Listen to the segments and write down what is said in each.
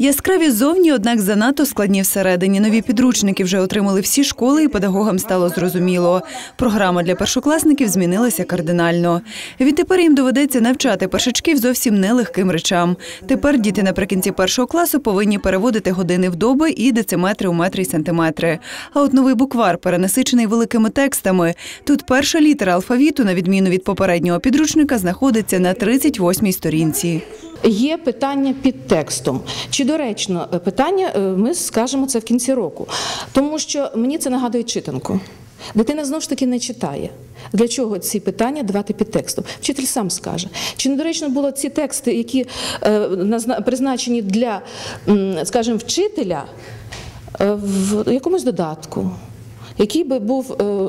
Яскраві зовні, однак занадто складні всередині. Нові підручники вже отримали всі школи, і педагогам стало зрозуміло. Програма для першокласників змінилася кардинально. Відтепер їм доведеться навчати першачків зовсім нелегким речам. Тепер діти наприкінці першого класу повинні переводити години в доби і дециметри у метри й сантиметри. А от новий буквар перенасичений великими текстами. Тут перша літера алфавіту, на відміну від попереднього підручника, знаходиться на 38-й сторінці. Є питання під текстом. Чи доречно е, питання, е, ми скажемо це в кінці року. Тому що мені це нагадує читанку. Дитина знову ж таки не читає. Для чого ці питання давати під текстом? Вчитель сам скаже. Чи недоречно було ці тексти, які е, призначені для, скажімо, вчителя в якомусь додатку, який би був е,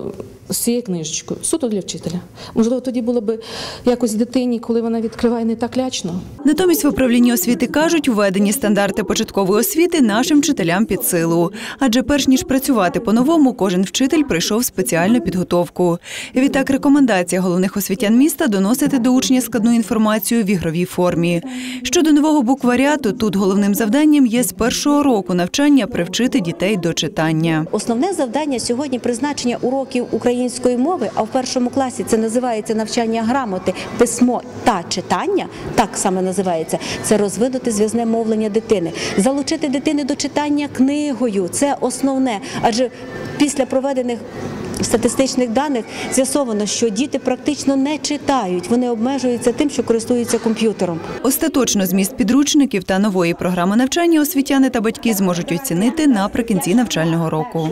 з цією книжечкою, суто для вчителя? Можливо, тоді було б якось дитині, коли вона відкриває не так лячно. Натомість в управлінні освіти кажуть, введені стандарти початкової освіти нашим вчителям під силу. Адже перш ніж працювати по-новому, кожен вчитель пройшов спеціальну підготовку. Відтак, рекомендація головних освітян міста доносити до учня складну інформацію в ігровій формі. Щодо нового букваріату, тут головним завданням є з першого року навчання привчити дітей до читання. Основне завдання сьогодні призначення уроків української мови, а в першому класі це називається навчання грамоти, письмо та читання, так саме називається. Це розвинути зв'язне мовлення дитини, залучити дитини до читання книгою. Це основне, адже після проведених. Статистичних даних з'ясовано, що діти практично не читають, вони обмежуються тим, що користуються комп'ютером. Остаточно зміст підручників та нової програми навчання освітяни та батьки зможуть оцінити наприкінці навчального року.